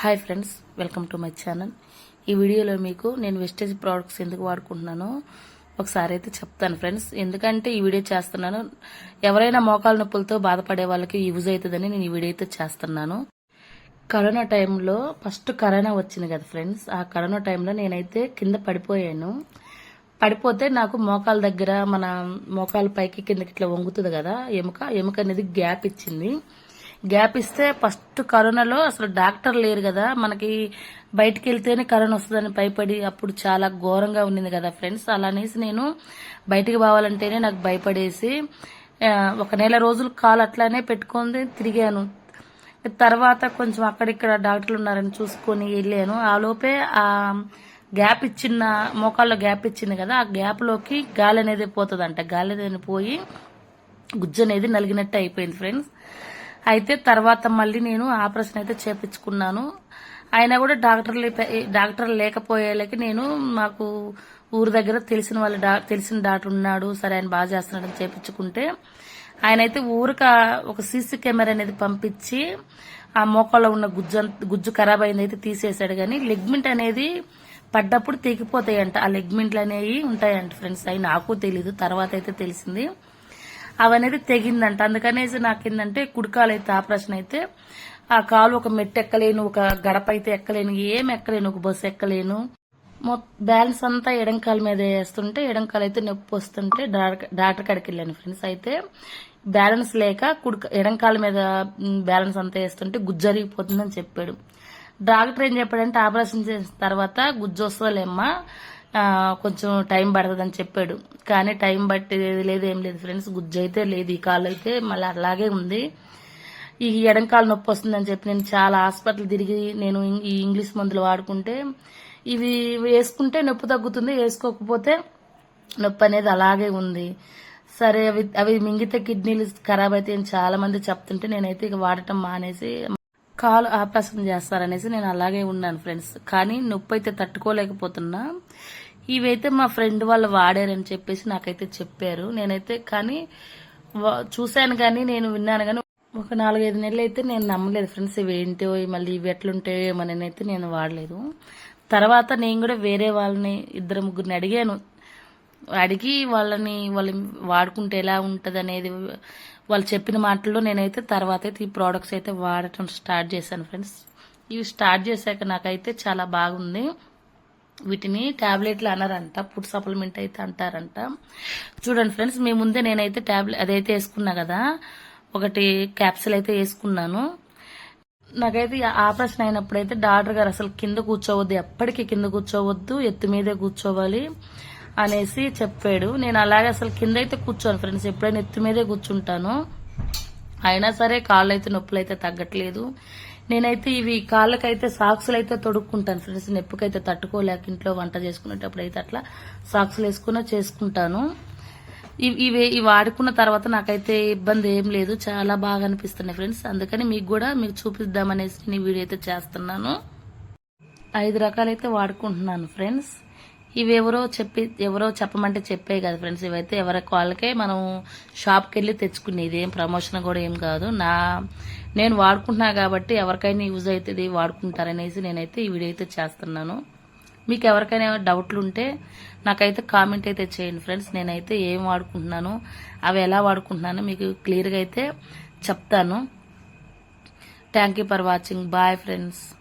Hi friends welcome to my channel. ఈ వీడియోలో మీకు నేను వెస్టేజ్ ప్రోడక్ట్స్ ఎందుకు వాడుకుంటున్నానో ఒకసారి అయితే చెప్తాను ఫ్రెండ్స్. ఎందుకంటే ఈ వీడియో చేస్తున్నాను. ఎవరైనా మోకాల నొప్పులతో బాధపడే వాళ్ళకి యూజ్ అవుతుందని నేను ఈ వీడియో అయితే చేస్తున్నాను. కరోనా టైంలో ఫస్ట్ కరోనా వచ్చింది కదా ఫ్రెండ్స్. ఆ కరోనా టైంలో నేనైతే కింద పడిపోయాను. పడిపోతే నాకు మోకాల దగ్గర మన మోకాల పైకి కిందకి ఇట్లా వంగుతుంది కదా ఎముక. ఎముక అనేది గ్యాప్ ఇచ్చింది. గ్యాప్ ఇస్తే ఫస్ట్ కరోనాలో అసలు డాక్టర్ లేరు కదా. మనకి బయటికి వెళ్తేనే కరోనా వస్తుందని భయపడి అప్పుడు చాలా ఘోరంగా ఉండింది కదా ఫ్రెండ్స్. అలానేసి నేను బయటికి పోవాలంటేనే నాకు భయపడేసి ఒక నెల రోజులు కాలు అట్లానే పెట్టుకొని తిరిగాను. తర్వాత కొంచెం అక్కడిక్కడ డాక్టర్లు ఉన్నారని చూసుకొని వెళ్ళాను. ఆ లోపే ఆ గ్యాప్ ఇచ్చిన మోకాల్లో గ్యాప్ ఇచ్చింది కదా ఆ గ్యాప్లోకి గాలి అనేది పోతుందంట. గాలి అనేది పోయి గుజ్జు అనేది నలిగినట్టు అయిపోయింది ఫ్రెండ్స్. అయితే తర్వాత మళ్ళీ నేను ఆపరేషన్ అయితే చేపించుకున్నాను. అయినా కూడా డాక్టర్లు డాక్టర్ లేకపోయేలకి నేను మాకు ఊరి దగ్గర తెలిసిన వాళ్ళ డా- తెలిసిన డాక్టర్ ఉన్నాడు. సరే ఆయన బాగా చేస్తున్నాడని చేపించుకుంటే ఆయన అయితే ఊరిక ఒక సీసీ కెమెరా అనేది పంపించి ఆ మోకాల్లో ఉన్న గుజ్జు అంత- గుజ్జు ఖరాబ్ అయింది అయితే తీసేశాడు కానీ లెగ్మెంట్ అనేది పడ్డప్పుడు తెగిపోతాయంట. ఆ లెగ్మెంట్లు అనేవి ఉంటాయంట ఫ్రెండ్స్. అవి నాకు తెలీదు. తర్వాత అయితే తెలిసింది. అవనేది తెగిందంట. అందుకనేసి నాకేందంటే కుడికాలు అయితే ఆపరేషన్ అయితే ఆ కాలు ఒక మెట్టు ఎక్కలేను ఒక గడప అయితే ఎక్కలేను ఏం ఎక్కలేను ఒక బస్సు ఎక్కలేను. బ్యాలెన్స్ అంతా ఎడంకాల మీద వేస్తుంటే ఎడంకాలు అయితే నొప్పి వస్తుంటే డాక్టర్ కాడికి వెళ్ళాను ఫ్రెండ్స్. అయితే బ్యాలెన్స్ లేక కుడి ఎడంకాల మీద బ్యాలెన్స్ అంతా వేస్తుంటే గుజ్జరిగిపోతుందని చెప్పాడు. డాక్టర్ ఏం చెప్పాడంటే ఆపరేషన్ చేసిన తర్వాత గుజ్జు వస్తుందిలేమ్మా ఆ, కొంచెం టైం పడుతుందని చెప్పాడు. కానీ టైం పట్టేది లేదు ఏం లేదు. ఫ్రెండ్స్ గుజ్జు అయితే లేదు. ఈ కాలు అయితే మళ్ళీ అలాగే ఉంది. ఈ ఎడంకాలు నొప్పి వస్తుందని చెప్పి నేను చాలా హాస్పిటల్ తిరిగి నేను ఈ ఇంగ్లీష్ మందులు వాడుకుంటే ఇవి వేసుకుంటే నొప్పి తగ్గుతుంది వేసుకోకపోతే నొప్పి అనేది అలాగే ఉంది. సరే అవి అవి మింగితే కిడ్నీలు ఖరాబ్ అయితే చాలా మంది చెప్తుంటే నేనైతే ఇక వాడటం మానేసి కాలు ఆపరేషన్ చేస్తారనేసి నేను అలాగే ఉన్నాను ఫ్రెండ్స్. కానీ నొప్పి అయితే తట్టుకోలేకపోతున్నా. ఇవైతే మా ఫ్రెండ్ వాళ్ళు వాడారని చెప్పేసి నాకైతే చెప్పారు. నేనైతే కానీ వా- చూశాను కానీ నేను విన్నాను కానీ ఒక నాలుగైదు నెలలు అయితే నేను నమ్మలేదు ఫ్రెండ్స్ ఇవి ఏంటో మళ్ళీ ఇవి ఎట్లుంటాయో ఏమని అయితే నేను వాడలేదు. తర్వాత నేను కూడా వేరే వాళ్ళని ఇద్దరు ముగ్గురిని అడిగాను. అడిగి వాళ్ళని వాళ్ళు వాడుకుంటే ఎలా ఉంటుంది అనేది వాళ్ళు చెప్పిన మాటల్లో నేనైతే తర్వాత అయితే ఈ ప్రోడక్ట్స్ అయితే వాడటం స్టార్ట్ చేశాను ఫ్రెండ్స్. ఇవి స్టార్ట్ చేశాక నాకైతే చాలా బాగుంది. వీటిని టాబ్లెట్లు అనరంట ఫుడ్ సప్లిమెంట్ అయితే అంటారంట. చూడండి ఫ్రెండ్స్ మీ ముందే నేనైతే ట్యాబ్లెట్ అదైతే వేసుకున్నా కదా ఒకటి క్యాప్సిల్ అయితే వేసుకున్నాను. నాకైతే ఆపరేషన్ ఆపరేషన్ అయినప్పుడైతే డాక్టర్ గారు అసలు కింద కూర్చోవద్దు ఎప్పటికీ కింద కూర్చోవద్దు ఎత్తు మీదే కూర్చోవాలి అనేసి చెప్పాడు. నేను అలాగే అసలు కింద అయితే కూర్చోను ఫ్రెండ్స్ ఎప్పుడైనా ఎత్తు మీదే కూర్చుంటాను. అయినా సరే కాళ్ళు అయితే నొప్పులు అయితే తగ్గట్లేదు. నేనైతే ఇవి కాళ్ళకైతే సాక్స్లు అయితే తొడుక్కుంటాను ఫ్రెండ్స్. నొప్పికైతే తట్టుకోలేక ఇంట్లో వంట చేసుకునేటప్పుడు అయితే అట్లా సాక్స్లు వేసుకున్న చేసుకుంటాను. ఇవి ఇవి ఇవి వాడుకున్న తర్వాత నాకైతే ఇబ్బంది ఏం లేదు. చాలా బాగా అనిపిస్తున్నాయి ఫ్రెండ్స్. అందుకని మీకు కూడా మీకు చూపిద్దామనేసి నేను వీడియో అయితే చేస్తున్నాను. ఐదు రకాలైతే వాడుకుంటున్నాను ఫ్రెండ్స్. ఇవి ఎవరో చెప్పి ఎవరో చెప్పమంటే చెప్పే కదా ఫ్రెండ్స్. ఇవైతే ఎవరి వాళ్ళకే మనం షాప్కి వెళ్ళి తెచ్చుకునేది. ఏం ప్రమోషన్ కూడా ఏం కాదు. నా నేను వాడుకుంటున్నా కాబట్టి ఎవరికైనా యూజ్ అవుతుంది వాడుకుంటారనేసి నేనైతే ఈ వీడియో అయితే చేస్తున్నాను. మీకు ఎవరికైనా డౌట్లు ఉంటే నాకైతే కామెంట్ అయితే చేయండి ఫ్రెండ్స్. నేనైతే ఏం వాడుకుంటున్నాను అవి ఎలా వాడుకుంటున్నాను మీకు క్లియర్గా అయితే చెప్తాను. Thank you for watching. Bye friends.